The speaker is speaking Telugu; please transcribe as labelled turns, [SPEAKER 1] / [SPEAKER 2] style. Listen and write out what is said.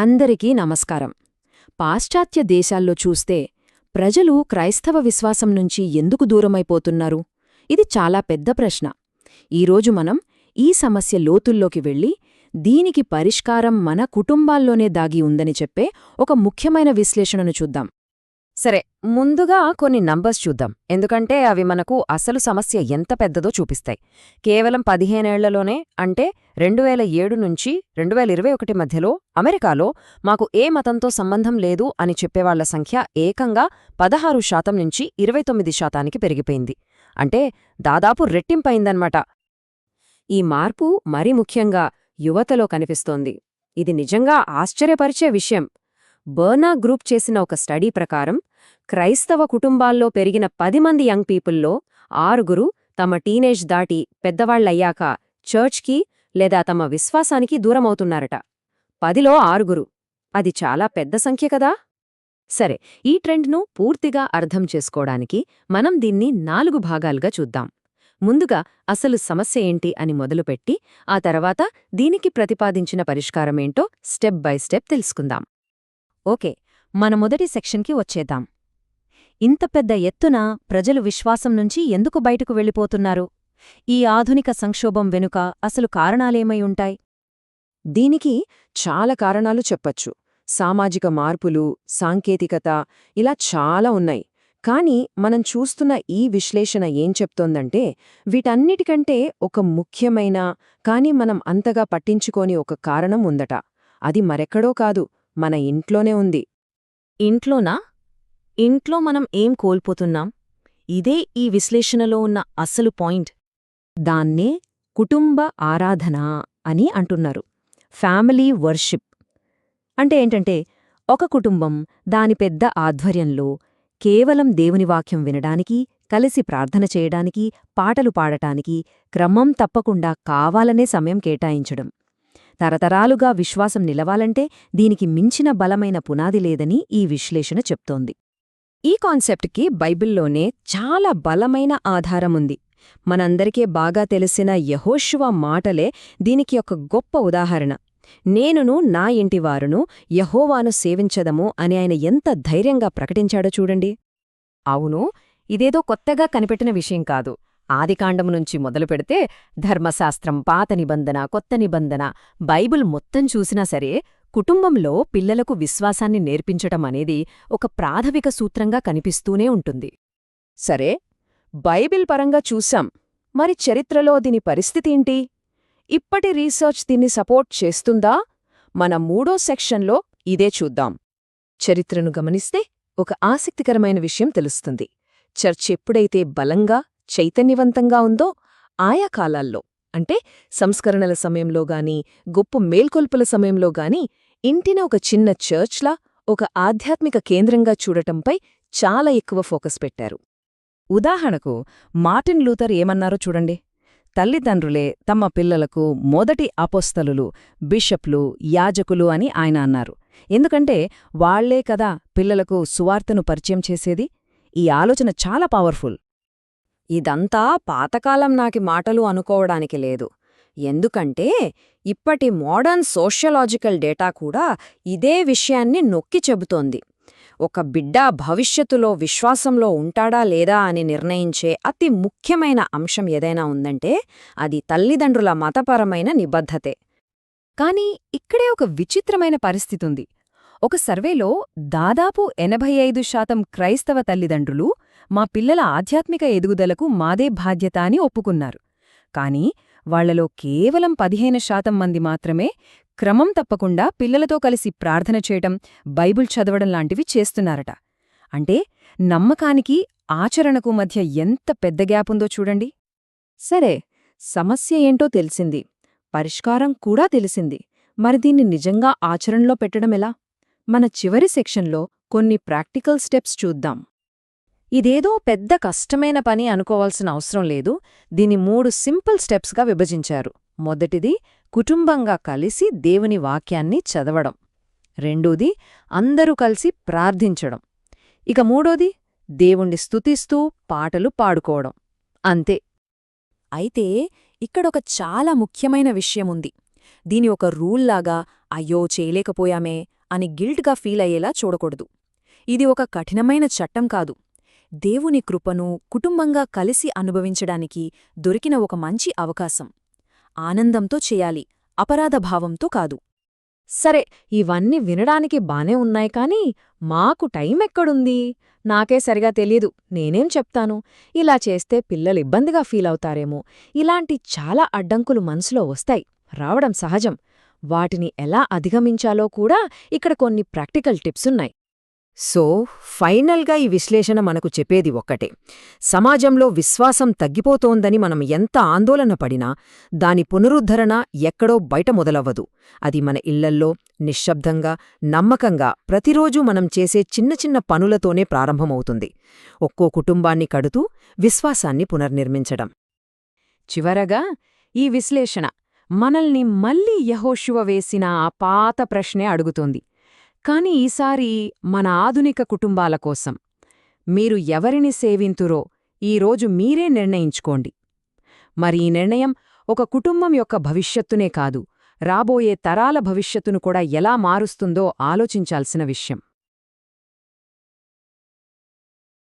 [SPEAKER 1] అందరికీ నమస్కారం. పాశ్చాత్య దేశాల్లో చూస్తే ప్రజలు క్రైస్తవ విశ్వాసం నుంచి ఎందుకు దూరమైపోతున్నారు? ఇది చాలా పెద్ద ప్రశ్న. ఈరోజు మనం ఈ సమస్య లోతుల్లోకి వెళ్ళి దీనికి పరిష్కారం మన కుటుంబాల్లోనే దాగి ఉందని చెప్పే ఒక ముఖ్యమైన విశ్లేషణను చూద్దాం. సరే ముందుగా కొన్ని నంబర్స్ చూద్దాం. ఎందుకంటే అవి మనకు అసలు సమస్య ఎంత పెద్దదో చూపిస్తాయి. కేవలం పదిహేనేళ్ళలోనే అంటే రెండు వేల ఏడు నుంచి రెండు వేల ఇరవై ఒకటి మధ్యలో అమెరికాలో మాకు ఏ మతంతో సంబంధం లేదు అని చెప్పేవాళ్ళ సంఖ్య ఏకంగా పదహారు శాతం నుంచి ఇరవై తొమ్మిది శాతానికి పెరిగిపోయింది. అంటే దాదాపు రెట్టింపయిందన్నమాట. ఈ మార్పు మరీ ముఖ్యంగా యువతలో కనిపిస్తోంది. ఇది నిజంగా ఆశ్చర్యపరిచే విషయం. బర్నా గ్రూప్ చేసిన ఒక స్టడీ ప్రకారం క్రైస్తవ కుటుంబాల్లో పెరిగిన పది మంది యంగ్ పీపుల్లో ఆరుగురు తమ టీనేజ్ దాటి పెద్దవాళ్ళయ్యాక చర్చ్కి లేదా తమ విశ్వాసానికి దూరమవుతున్నారట. పదిలో ఆరుగురు. అది చాలా పెద్ద సంఖ్య కదా? సరే ఈ ట్రెండ్ను పూర్తిగా అర్థం చేసుకోవడానికి మనం దీన్ని నాలుగు భాగాలుగా చూద్దాం. ముందుగా అసలు సమస్య ఏంటి అని మొదలుపెట్టి ఆ తర్వాత దీనికి ప్రతిపాదించిన పరిష్కారమేంటో స్టెప్ బై స్టెప్ తెలుసుకుందాం. ఓకే మన మొదటి సెక్షన్కి వచ్చేద్దాం. ఇంత పెద్ద ఎత్తున ప్రజలు విశ్వాసం నుంచి ఎందుకు బయటకు వెళ్ళిపోతున్నారు? ఈ ఆధునిక సంక్షోభం వెనుక అసలు కారణాలేమై ఉంటాయి? దీనికి చాలా కారణాలు చెప్పచ్చు. సామాజిక మార్పులు సాంకేతికత ఇలా చాలా ఉన్నాయి. కాని మనం చూస్తున్న ఈ విశ్లేషణ ఏం చెప్తోందంటే వీటన్నిటికంటే ఒక ముఖ్యమైన కాని మనం అంతగా పట్టించుకోని ఒక కారణం ఉందట. అది మరెక్కడో కాదు మన ఇంట్లోనే ఉంది. ఇంట్లోనా? ఇంట్లో మనం ఏం కోల్పోతున్నాం? ఇదే ఈ విశ్లేషణలో ఉన్న అసలు పాయింట్. దాన్నే కుటుంబ ఆరాధన అని అంటున్నారు. Family worship. అంటే ఏంటంటే ఒక కుటుంబం దాని పెద్ద ఆధ్వర్యంలో కేవలం దేవుని వాక్యం వినడానికి కలిసి ప్రార్థన చేయడానికి పాటలు పాడటానికి క్రమం తప్పకుండా కావాలనే సమయం కేటాయించడం. తరతరాలుగా విశ్వాసం నిలవాలంటే దీనికి మించిన బలమైన పునాది లేదని ఈ విశ్లేషణ చెప్తోంది. ఈ కాన్సెప్ట్కి బైబిల్లోనే చాలా బలమైన ఆధారముంది. మనందరికీ బాగా తెలిసిన యహోశువ మాటలే దీనికి ఒక గొప్ప ఉదాహరణ. నేనును నా ఇంటివారును యహోవాను సేవించదము అని ఆయన ఎంత ధైర్యంగా ప్రకటించాడో చూడండి. అవును ఇదేదో కొత్తగా కనిపెట్టిన విషయం కాదు. ఆదికాండము నుంచి మొదలుపెడితే ధర్మశాస్త్రం పాత నిబంధన కొత్త నిబంధన బైబిల్ మొత్తం చూసినా సరే కుటుంబంలో పిల్లలకు విశ్వాసాన్ని నేర్పించటం అనేది ఒక ప్రాథమిక సూత్రంగా కనిపిస్తూనే ఉంటుంది. సరే బైబిల్ పరంగా చూశాం. మరి చరిత్రలో దీని పరిస్థితేంటి ఇప్పటి రీసెర్చ్ దీన్ని సపోర్ట్ చేస్తుందా? మన మూడో సెక్షన్లో ఇదే చూద్దాం. చరిత్రను గమనిస్తే ఒక ఆసక్తికరమైన విషయం తెలుస్తుంది. చర్చ్ ఎప్పుడైతే బలంగా చైతన్యవంతంగా ఉందో ఆయా కాలాల్లో అంటే సంస్కరణల సమయంలో గాని గొప్ప మేల్కొల్పుల సమయంలో గాని ఇంటిన ఒక చిన్న చర్చ్లా ఒక ఆధ్యాత్మిక కేంద్రంగా చూడటంపై చాలా ఎక్కువ ఫోకస్ పెట్టారు. ఉదాహరణకు మార్టిన్ లూథర్ ఏమన్నారో చూడండి. తల్లిదండ్రులే తమ పిల్లలకు మొదటి అపోస్తలులు బిషప్లు యాజకులు అని ఆయన అన్నారు. ఎందుకంటే వాళ్ళే కదా పిల్లలకు సువార్తను పరిచయం చేసేది? ఈ ఆలోచన చాలా పవర్ఫుల్. ఇదంతా పాతకాలం నాకి మాటలు అనుకోవడానికి లేదు. ఎందుకంటే ఇప్పటి మోడర్న్ సోషలాజికల్ డేటా కూడా ఇదే విషయాన్ని నొక్కి చెబుతోంది. ఒక బిడ్డ భవిష్యత్తులో విశ్వాసంలో ఉంటాడా లేదా అని నిర్ణయించే అతి ముఖ్యమైన అంశం ఏదైనా ఉందంటే అది తల్లిదండ్రుల మతపరమైన నిబద్ధతే. కానీ ఇక్కడే ఒక విచిత్రమైన పరిస్థితుంది. ఒక సర్వేలో దాదాపు ఎనభై ఐదు శాతం క్రైస్తవ తల్లిదండ్రులు మా పిల్లల ఆధ్యాత్మిక ఎదుగుదలకు మాదే బాధ్యత అని ఒప్పుకున్నారు. కాని వాళ్ళలో కేవలం పదిహేను శాతం మంది మాత్రమే క్రమం తప్పకుండా పిల్లలతో కలిసి ప్రార్థన చేయటం బైబుల్ చదవడం లాంటివి చేస్తున్నారట. అంటే నమ్మకానికి ఆచరణకు మధ్య ఎంత పెద్ద గ్యాపుందో చూడండి. సరే సమస్య ఏంటో తెలిసింది. పరిష్కారం కూడా తెలిసింది. మరి దీన్ని నిజంగా ఆచరణలో పెట్టడమెలా? మన చివరి సెక్షన్లో కొన్ని ప్రాక్టికల్ స్టెప్స్ చూద్దాం. ఇదేదో పెద్ద కష్టమైన పని అనుకోవాల్సిన అవసరం లేదు. దీని మూడు సింపుల్ స్టెప్స్గా విభజించారు. మొదటిది కుటుంబంగా కలిసి దేవుని వాక్యాన్ని చదవడం. రెండోది అందరూ కలిసి ప్రార్థించడం. ఇక మూడోది దేవుణ్ణి స్తుతిస్తూ పాటలు పాడుకోవడం. అంతే. అయితే ఇక్కడొక చాలా ముఖ్యమైన విషయముంది. దీని ఒక రూల్లాగా
[SPEAKER 2] అయ్యో చేయలేకపోయామే అని గిల్ట్గా ఫీల్ అయ్యేలా చూడకూడదు. ఇది ఒక కఠినమైన చట్టం కాదు. దేవుని కృపను కుటుంబంగా కలిసి అనుభవించడానికి దొరికిన ఒక మంచి అవకాశం. ఆనందంతో చేయాలి అపరాధభావంతో కాదు.
[SPEAKER 1] సరే ఇవన్నీ వినడానికి బానే ఉన్నాయి కానీ మాకు టైం ఎక్కడుంది? నాకే సరిగా తెలియదు నేనేం చెప్తాను? ఇలా చేస్తే పిల్లలు ఇబ్బందిగా ఫీలవుతారేమో ఇలాంటి చాలా అడ్డంకులు మనసులో వస్తాయి. రావడం సహజం. వాటిని ఎలా అధిగమించాలో కూడా ఇక్కడ కొన్ని ప్రాక్టికల్ టిప్సున్నాయి
[SPEAKER 3] సో ఫైనల్గా ఈ విశ్లేషణ మనకు చెప్పేది ఒక్కటే. సమాజంలో విశ్వాసం తగ్గిపోతోందని మనం ఎంత ఆందోళన పడినా దాని పునరుద్ధరణ ఎక్కడో బయట మొదలవ్వదు. అది మన ఇళ్ళల్లో నిశ్శబ్దంగా నమ్మకంగా ప్రతిరోజూ మనం చేసే చిన్న చిన్న పనులతోనే ప్రారంభమవుతుంది. ఒక్కో కుటుంబాన్ని కడుతూ విశ్వాసాన్ని పునర్నిర్మించడం.
[SPEAKER 1] చివరగా ఈ విశ్లేషణ మనల్ని మళ్ళీ యహోశివ వేసిన ఆ పాత ప్రశ్నే అడుగుతోంది. కాని ఈసారి మన ఆధునిక కుటుంబాల కోసం. మీరు ఎవరిని సేవింతురో ఈరోజు మీరే నిర్ణయించుకోండి. మరి ఈ నిర్ణయం ఒక కుటుంబం యొక్క భవిష్యత్తునే కాదు రాబోయే తరాల భవిష్యత్తును కూడా ఎలా మారుస్తుందో ఆలోచించాల్సిన విషయం.